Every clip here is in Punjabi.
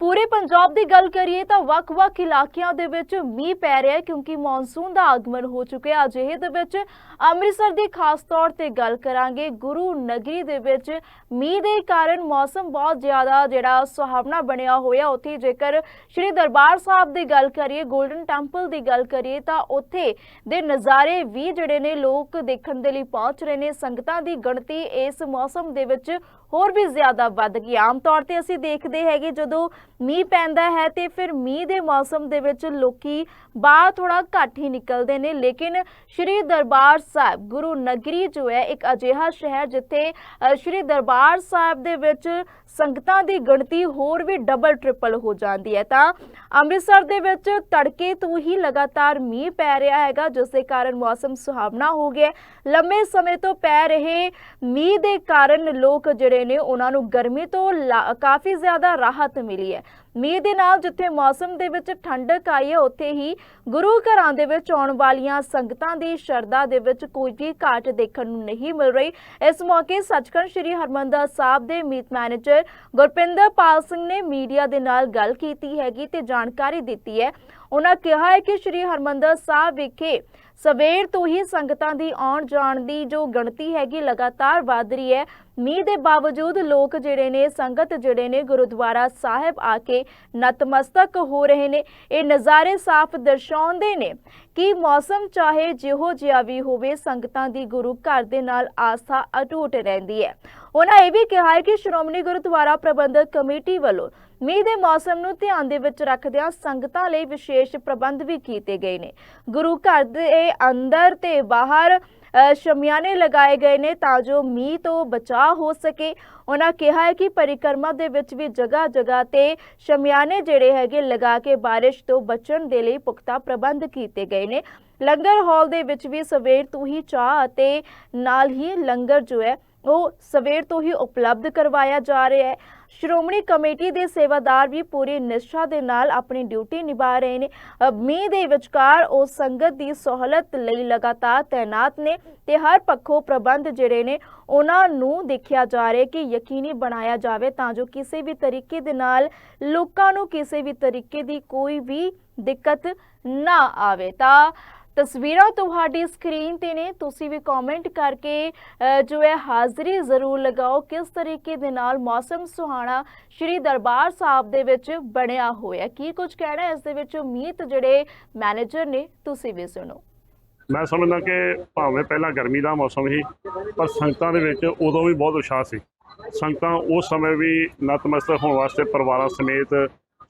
ਪੂਰੇ ਪੰਜਾਬ ਦੀ ਗੱਲ ਕਰੀਏ ਤਾਂ ਵੱਖ-ਵੱਖ ਇਲਾਕਿਆਂ ਦੇ ਵਿੱਚ ਮੀਂਹ ਪੈ ਰਿਹਾ ਹੈ ਕਿਉਂਕਿ ਮੌਨਸੂਨ ਦਾ ਆਗਮਨ ਹੋ ਚੁੱਕਿਆ ਅਜਿਹੇ ਦੇ ਵਿੱਚ ਅੰਮ੍ਰਿਤਸਰ ਦੀ ਖਾਸ ਤੌਰ ਤੇ ਗੱਲ ਕਰਾਂਗੇ। ਗੁਰੂ ਨਗਰੀ ਦੇ ਵਿੱਚ ਮੀਂਹ ਦੇ ਕਾਰਨ ਮੌਸਮ ਬਹੁਤ ਜ਼ਿਆਦਾ ਜਿਹੜਾ ਸੁਹਾਵਣਾ ਬਣਿਆ ਹੋਇਆ ਉੱਥੇ ਜੇਕਰ ਸ਼੍ਰੀ ਦਰਬਾਰ ਸਾਹਿਬ ਦੀ ਗੱਲ ਕਰੀਏ 골ਡਨ ਟੈਂਪਲ ਦੀ ਗੱਲ ਕਰੀਏ ਤਾਂ ਉੱਥੇ ਦੇ ਨਜ਼ਾਰੇ ਵੀ ਜਿਹੜੇ ਨੇ ਲੋਕ ਦੇਖਣ ਦੇ ਲਈ ਪਹੁੰਚ ਰਹੇ ਨੇ। ਸੰਗਤਾਂ ਦੀ ਗਿਣਤੀ ਇਸ ਮੌਸਮ ਦੇ ਵਿੱਚ ਹੋਰ ਵੀ ਜ਼ਿਆਦਾ ਵੱਧ ਗਈ। ਆਮ ਤੌਰ ਤੇ ਅਸੀਂ ਦੇਖਦੇ ਹੈਗੇ ਜਦੋਂ ਮੀਂਹ ਪੈਂਦਾ ਹੈ ਤੇ ਫਿਰ ਮੀਂਹ ਦੇ ਮੌਸਮ ਦੇ ਵਿੱਚ ਲੋਕੀ ਬਾਹਰ ਥੋੜਾ ਘੱਟ ਹੀ ਨਿਕਲਦੇ ਨੇ। ਲੇਕਿਨ ਸ਼੍ਰੀ ਦਰਬਾਰ ਸਾਹਿਬ, ਗੁਰੂ ਨਗਰੀ ਜੋ ਹੈ, ਇੱਕ ਅਜਿਹਾ ਸ਼ਹਿਰ ਜਿੱਥੇ ਸ਼੍ਰੀ ਦਰਬਾਰ ਸਾਹਿਬ ਦੇ ਵਿੱਚ ਸੰਗਤਾਂ ਦੀ ਗਿਣਤੀ ਹੋਰ ਵੀ ਡਬਲ ਟ੍ਰਿਪਲ ਹੋ ਜਾਂਦੀ ਹੈ। ਤਾਂ ਅੰਮ੍ਰਿਤਸਰ ਦੇ ਵਿੱਚ ਤੜਕੇ ਤੋਂ ਹੀ ਲਗਾਤਾਰ ਮੀਂਹ ਪੈ ਰਿਹਾ ਹੈਗਾ, ਜਿਸ ਦੇ ਕਾਰਨ ਮੌਸਮ ਸੁਹਾਵਣਾ ਹੋ ਗਿਆ ਹੈ। ਲੰਮੇ ਸਮੇਂ ਤੋਂ ਪੈ ਰਹੇ ਮੀਂਹ ਦੇ ਕਾਰਨ ਲੋਕ ਜਿਹੜੇ ਨੇ ਉਹਨਾਂ ਨੂੰ ਗਰਮੀ ਤੋਂ ਲਾ- ਕਾਫੀ ਜ਼ਿਆਦਾ ਰਾਹਤ ਮਿਲੀ ਹੈ। ਮੀਂਹ ਦੇ ਨਾਲ ਜਿੱਥੇ ਮੌਸਮ ਦੇ ਵਿੱਚ ਠੰਡਕ ਆਈ ਹੈ, ਉੱਥੇ ਹੀ ਗੁਰੂ ਘਰਾਂ ਦੇ ਵਿੱਚ ਆਉਣ ਵਾਲੀਆਂ ਸੰਗਤਾਂ ਦੀ ਸ਼ਰਧਾ ਦੇ ਵਿੱਚ ਕੋਈ ਵੀ ਘਾਟ ਦੇਖਣ ਨੂੰ ਨਹੀਂ ਮਿਲ ਰਹੀ। ਇਸ ਮੌਕੇ ਸੱਚਖੰਡ ਸ੍ਰੀ ਹਰਮੰਦਰ ਸਾਹਿਬ ਦੇ ਮੀਤ ਮੈਨੇਜਰ ਗੁਰਪਿੰਦਰ ਪਾਲ ਸਿੰਘ ਨੇ ਮੀਡੀਆ ਦੇ ਨਾਲ ਗੱਲ ਕੀਤੀ ਹੈਗੀ ਤੇ ਜਾਣਕਾਰੀ ਦਿੱਤੀ ਹੈ। ਉਹਨਾਂ ਕਿਹਾ ਹੈ ਕਿ ਸ੍ਰੀ ਹਰਮੰਦਰ ਸਾਹਿਬ ਵਿਖੇ ਸਵੇਰ ਤੋਂ ਹੀ ਸੰਗਤਾਂ ਦੀ ਆਉਣ ਜਾਣ ਦੀ ਜੋ ਗਿਣਤੀ ਹੈਗੀ, ਲਗਾਤਾਰ ਵਧ ਰਹੀ ਹੈ। ਮੀਂਹ ਦੇ ਬਾਵਜੂਦ ਲੋਕ ਜਿਹੜੇ ਨੇ, ਸੰਗਤ ਜਿਹੜੇ ਨੇ, ਗੁਰਦੁਆਰਾ ਸਾਹਿਬ ਆ ਕੇ ਨਤਮਸਤਕ ਹੋ ਰਹੇ ਨੇ। ਇਹ ਨਜ਼ਾਰੇ ਸਾਫ਼ ਦਰਸਾਉਂਦੇ ਨੇ ਕਿ ਮੌਸਮ ਚਾਹੇ ਜਿਹੋ ਜਿਹਾ ਵੀ ਹੋਵੇ, ਸੰਗਤਾਂ ਦੀ ਗੁਰੂ ਘਰ ਦੇ ਨਾਲ ਆਸਥਾ ਅਟੁੱਟ ਰਹਿੰਦੀ ਹੈ। ਉਹਨਾਂ ਇਹ ਵੀ ਕਿਹਾ ਹੈ ਕਿ ਸ਼੍ਰੋਮਣੀ ਗੁਰਦੁਆਰਾ ਪ੍ਰਬੰਧਕ ਕਮੇਟੀ ਵੱਲੋਂ ਮੀਂਹ ਦੇ ਮੌਸਮ ਨੂੰ ਧਿਆਨ ਦੇ ਵਿੱਚ ਰੱਖਦਿਆਂ ਸੰਗਤਾਂ ਲਈ ਵਿਸ਼ੇਸ਼ ਪ੍ਰਬੰਧ ਵੀ ਕੀਤੇ ਗਏ ਨੇ। ਗੁਰੂ ਘਰ ਦੇ ਅੰਦਰ ਤੇ ਬਾਹਰ ਸ਼ਮਿਆਨੇ ਲਗਾਏ ਗਏ ਨੇ ਤਾਂ ਜੋ ਮੀਂਹ ਤੋਂ ਬਚਾਅ ਹੋ ਸਕੇ। ਉਹਨਾਂ ਕਿਹਾ ਹੈ ਕਿ ਪਰਿਕਰਮਾ ਦੇ ਵਿੱਚ ਵੀ ਜਗ੍ਹਾ ਜਗ੍ਹਾ ਤੇ ਸ਼ਮਿਆਨੇ ਜਿਹੜੇ ਹੈਗੇ ਲਗਾ ਕੇ ਬਾਰਿਸ਼ ਤੋਂ ਬਚਣ ਦੇ ਲਈ ਪੁਖਤਾ ਪ੍ਰਬੰਧ ਕੀਤੇ ਗਏ ਨੇ। ਲੰਗਰ ਹਾਲ ਦੇ ਵਿੱਚ ਵੀ ਸਵੇਰ ਤੋਂ ਹੀ ਚਾਹ ਅਤੇ ਨਾਲ ਹੀ ਲੰਗਰ ਜੋ ਹੈ ਉਹ ਸਵੇਰ ਤੋਂ ਹੀ ਉਪਲਬਧ ਕਰਵਾਇਆ ਜਾ ਰਿਹਾ ਹੈ। ਸ਼੍ਰੋਮਣੀ ਕਮੇਟੀ ਦੇ ਸੇਵਾਦਾਰ ਵੀ ਪੂਰੀ ਨਿਸ਼ਠਾ ਦੇ ਨਾਲ ਆਪਣੀ ਡਿਊਟੀ ਨਿਭਾ ਰਹੇ ਨੇ। ਮੀਂਹ ਦੇ ਵਿਚਕਾਰ ਉਹ ਸੰਗਤ ਦੀ ਸਹੂਲਤ ਲਈ ਲਗਾਤਾਰ ਤਾਇਨਾਤ ਨੇ ਤੇ ਹਰ ਪੱਖੋਂ ਪ੍ਰਬੰਧ ਜਿਹੜੇ ਨੇ ਉਹਨਾਂ ਨੂੰ ਦੇਖਿਆ ਜਾ ਰਿਹਾ ਕਿ ਯਕੀਨੀ ਬਣਾਇਆ ਜਾਵੇ ਤਾਂ ਜੋ ਕਿਸੇ ਵੀ ਤਰੀਕੇ ਦੇ ਨਾਲ ਲੋਕਾਂ ਨੂੰ ਕਿਸੇ ਵੀ ਤਰੀਕੇ ਦੀ ਕੋਈ ਵੀ ਦਿੱਕਤ ਨਾ ਆਵੇ। ਤਾਂ ਤਸਵੀਰਾਂ ਤੁਹਾਡੀ ਸਕਰੀਨ ਤੇ ਨੇ। ਤੁਸੀਂ ਵੀ ਕਮੈਂਟ ਕਰਕੇ ਜੋ ਹੈ ਹਾਜ਼ਰੀ ਜ਼ਰੂਰ ਲਗਾਓ। ਕਿਸ ਤਰੀਕੇ ਦੇ ਨਾਲ ਮੌਸਮ ਸੁਹਾਣਾ ਸ਼੍ਰੀ ਦਰਬਾਰ ਸਾਹਿਬ ਦੇ ਵਿੱਚ ਬਣਿਆ ਹੋਇਆ ਕੀ ਕੁਝ ਕਹਿਣਾ ਇਸ ਦੇ ਵਿੱਚ ਉਮੀਦ ਜਿਹੜੇ ਮੈਨੇਜਰ ਨੇ, ਤੁਸੀਂ ਵੀ ਸੁਣੋ। ਮੈਂ ਸਮਝਦਾ ਕਿ ਭਾਵੇਂ ਪਹਿਲਾਂ ਗਰਮੀ ਦਾ ਮੌਸਮ ਸੀ, ਪਰ ਸੰਗਤਾਂ ਦੇ ਵਿੱਚ ਉਦੋਂ ਵੀ ਬਹੁਤ ਉਤਸ਼ਾਹ ਸੀ। ਸੰਗਤਾਂ ਉਸ ਸਮੇਂ ਵੀ ਨਤਮਸਤਕ ਹੋਣ ਵਾਸਤੇ ਪਰਿਵਾਰਾਂ ਸਮੇਤ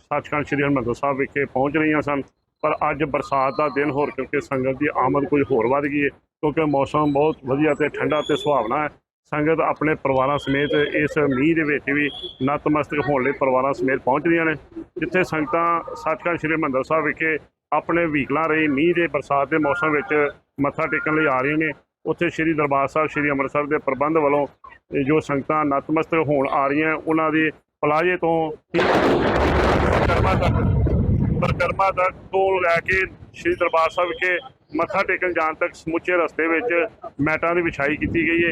ਸੱਚਖੰਡ ਸ੍ਰੀ ਹਰਿਮੰਦਰ ਸਾਹਿਬ ਵਿਖੇ ਪਹੁੰਚ ਰਹੀਆਂ ਸਨ। ਪਰ ਅੱਜ ਬਰਸਾਤ ਦਾ ਦਿਨ ਹੋਰ ਕਰਕੇ ਸੰਗਤ ਦੀ ਆਮਦ ਕੁਝ ਹੋਰ ਵੱਧ ਗਈ ਹੈ, ਕਿਉਂਕਿ ਮੌਸਮ ਬਹੁਤ ਵਧੀਆ ਤੇ ਠੰਡਾ ਤੇ ਸੁਹਾਵਣਾ ਹੈ। ਸੰਗਤ ਆਪਣੇ ਪਰਿਵਾਰਾਂ ਸਮੇਤ ਇਸ ਮੀਂਹ ਦੇ ਵਿੱਚ ਵੀ ਨਤਮਸਤਕ ਹੋਣ ਲਈ ਪਰਿਵਾਰਾਂ ਸਮੇਤ ਪਹੁੰਚ ਰਹੀਆਂ ਨੇ। ਜਿੱਥੇ ਸੰਗਤਾਂ ਸੱਚਖੰਡ ਸ੍ਰੀ ਹਰਿਮੰਦਰ ਸਾਹਿਬ ਵਿਖੇ ਆਪਣੇ ਵਹੀਕਲਾਂ ਰਹੀ ਮੀਂਹ ਦੇ ਬਰਸਾਤ ਦੇ ਮੌਸਮ ਵਿੱਚ ਮੱਥਾ ਟੇਕਣ ਲਈ ਆ ਰਹੀਆਂ ਨੇ। ਉੱਥੇ ਸ੍ਰੀ ਦਰਬਾਰ ਸਾਹਿਬ, ਸ੍ਰੀ ਅੰਮ੍ਰਿਤਸਰ ਦੇ ਪ੍ਰਬੰਧ ਵੱਲੋਂ ਜੋ ਸੰਗਤਾਂ ਨਤਮਸਤਕ ਹੋਣ ਆ ਰਹੀਆਂ, ਉਹਨਾਂ ਦੇ ਪਲਾਜੇ ਤੋਂ ਪਰਿਕਰਮਾ ਤੱਕ ਪਰਿਕਰਮਾ ਦਾ ਤੋਂ ਲੈ ਕੇ ਸ੍ਰੀ ਦਰਬਾਰ ਸਾਹਿਬ ਵਿਖੇ ਮੱਥਾ ਟੇਕਣ ਜਾਣ ਤੱਕ ਸਮੁੱਚੇ ਰਸਤੇ ਵਿੱਚ ਮੈਟਾਂ ਦੀ ਵਿਛਾਈ ਕੀਤੀ ਗਈ ਹੈ।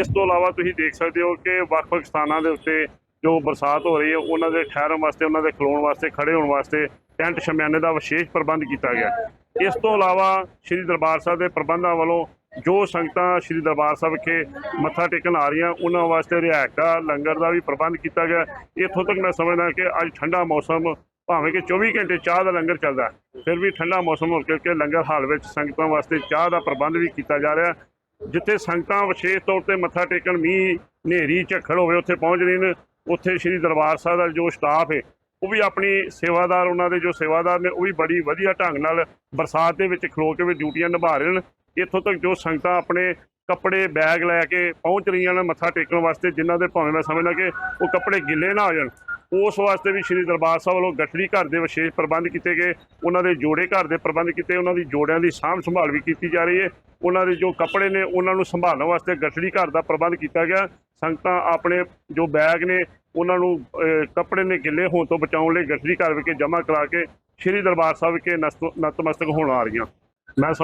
ਇਸ ਤੋਂ ਇਲਾਵਾ ਤੁਸੀਂ ਦੇਖ ਸਕਦੇ ਹੋ ਕਿ ਵੱਖ-ਵੱਖ ਸਥਾਨਾਂ ਦੇ ਉੱਤੇ ਜੋ ਬਰਸਾਤ ਹੋ ਰਹੀ ਹੈ, ਉਹਨਾਂ ਦੇ ਠਹਿਰਨ ਵਾਸਤੇ, ਉਹਨਾਂ ਦੇ ਖਲੋਣ ਵਾਸਤੇ, ਖੜੇ ਹੋਣ ਵਾਸਤੇ ਟੈਂਟ ਸ਼ਮਿਆਨੇ ਦਾ ਵਿਸ਼ੇਸ਼ ਪ੍ਰਬੰਧ ਕੀਤਾ ਗਿਆ ਇਸ ਤੋਂ ਇਲਾਵਾ ਸ੍ਰੀ ਦਰਬਾਰ ਸਾਹਿਬ ਦੇ ਪ੍ਰਬੰਧਾਂ ਵੱਲੋਂ ਜੋ ਸੰਗਤਾਂ ਸ੍ਰੀ ਦਰਬਾਰ ਸਾਹਿਬ ਵਿਖੇ ਮੱਥਾ ਟੇਕਣ ਆ ਰਹੀਆਂ, ਉਹਨਾਂ ਵਾਸਤੇ ਰਿਹਾਇਸ਼ ਦਾ, ਲੰਗਰ ਦਾ ਵੀ ਪ੍ਰਬੰਧ ਕੀਤਾ ਗਿਆ ਇੱਥੋਂ ਤੱਕ ਮੈਂ ਸਮਝਦਾ ਕਿ ਅੱਜ ਠੰਡਾ ਮੌਸਮ ਭਾਵੇਂ ਕਿ 24 ਘੰਟੇ ਚਾਹ ਦਾ ਲੰਗਰ ਚੱਲਦਾ ਫਿਰ ਵੀ ਠੰਡਾ ਮੌਸਮ ਹੋ ਕਰਕੇ ਲੰਗਰ ਹਾਲ ਵਿੱਚ ਸੰਗਤਾਂ ਵਾਸਤੇ ਚਾਹ ਦਾ ਪ੍ਰਬੰਧ ਵੀ ਕੀਤਾ ਜਾ ਰਿਹਾ ਜਿੱਥੇ ਸੰਗਤਾਂ ਵਿਸ਼ੇਸ਼ ਤੌਰ ਤੇ ਮੱਥਾ ਟੇਕਣ, ਮੀਂਹ, ਹਨੇਰੀ, ਝੱਖੜ ਹੋਵੇ, ਉੱਥੇ ਪਹੁੰਚ ਰਹੀਆਂ ਨੇ, ਉੱਥੇ ਸ੍ਰੀ ਦਰਬਾਰ ਸਾਹਿਬ ਦਾ ਜੋ ਸਟਾਫ ਹੈ, ਉਹ ਵੀ ਆਪਣੀ ਸੇਵਾਦਾਰ, ਉਹਨਾਂ ਦੇ ਜੋ ਸੇਵਾਦਾਰ ਨੇ, ਉਹ ਵੀ ਬੜੀ ਵਧੀਆ ਢੰਗ ਨਾਲ ਬਰਸਾਤ ਦੇ ਵਿੱਚ ਖਲੋ ਕੇ ਵੀ ਡਿਊਟੀਆਂ ਨਿਭਾ ਰਹੇ ਨੇ। ਇੱਥੋਂ ਤੱਕ ਜੋ ਸੰਗਤਾਂ ਆਪਣੇ ਕੱਪੜੇ, ਬੈਗ ਲੈ ਕੇ ਪਹੁੰਚ ਰਹੀਆਂ ਨੇ ਮੱਥਾ ਟੇਕਣ ਵਾਸਤੇ, ਜਿਨ੍ਹਾਂ ਦੇ ਭਾਵੇਂ ਮੈਂ ਸਮਝਦਾ ਕਿ ਉਹ ਕੱਪੜੇ ਗਿੱਲੇ ਨਾ ਹੋ ਜਾਣ ਉਸ ਵਾਸਤੇ ਵੀ ਸ੍ਰੀ ਦਰਬਾਰ ਸਾਹਿਬ ਵੱਲੋਂ ਗੱਠੜੀ ਘਰ ਦੇ ਵਿਸ਼ੇਸ਼ ਪ੍ਰਬੰਧ ਕੀਤੇ ਗਏ। ਉਹਨਾਂ ਦੇ ਜੋੜੇ ਘਰ ਦੇ ਪ੍ਰਬੰਧ ਕੀਤੇ, ਉਹਨਾਂ ਦੀ ਜੋੜਿਆਂ ਦੀ ਸਾਂਭ ਸੰਭਾਲ ਵੀ ਕੀਤੀ ਜਾ ਰਹੀ ਹੈ। ਉਹਨਾਂ ਦੇ ਜੋ ਕੱਪੜੇ ਨੇ, ਉਹਨਾਂ ਨੂੰ ਸੰਭਾਲਣ ਵਾਸਤੇ ਗੱਠੜੀ ਘਰ ਦਾ ਪ੍ਰਬੰਧ ਕੀਤਾ ਗਿਆ। ਸੰਗਤਾਂ ਆਪਣੇ ਜੋ ਬੈਗ ਨੇ, ਉਹਨਾਂ ਨੂੰ ਕੱਪੜੇ ਨੇ ਗਿੱਲੇ ਹੋਣ ਤੋਂ ਬਚਾਉਣ ਲਈ ਗੱਠੜੀ ਘਰ ਵਿਖੇ ਜਮ੍ਹਾਂ ਕਰਾ ਕੇ ਸ੍ਰੀ ਦਰਬਾਰ ਸਾਹਿਬ ਵਿਖੇ ਨਸਤ- ਨਤਮਸਤਕ ਹੋਣ ਆ ਰਹੀਆਂ। ਮੈਂ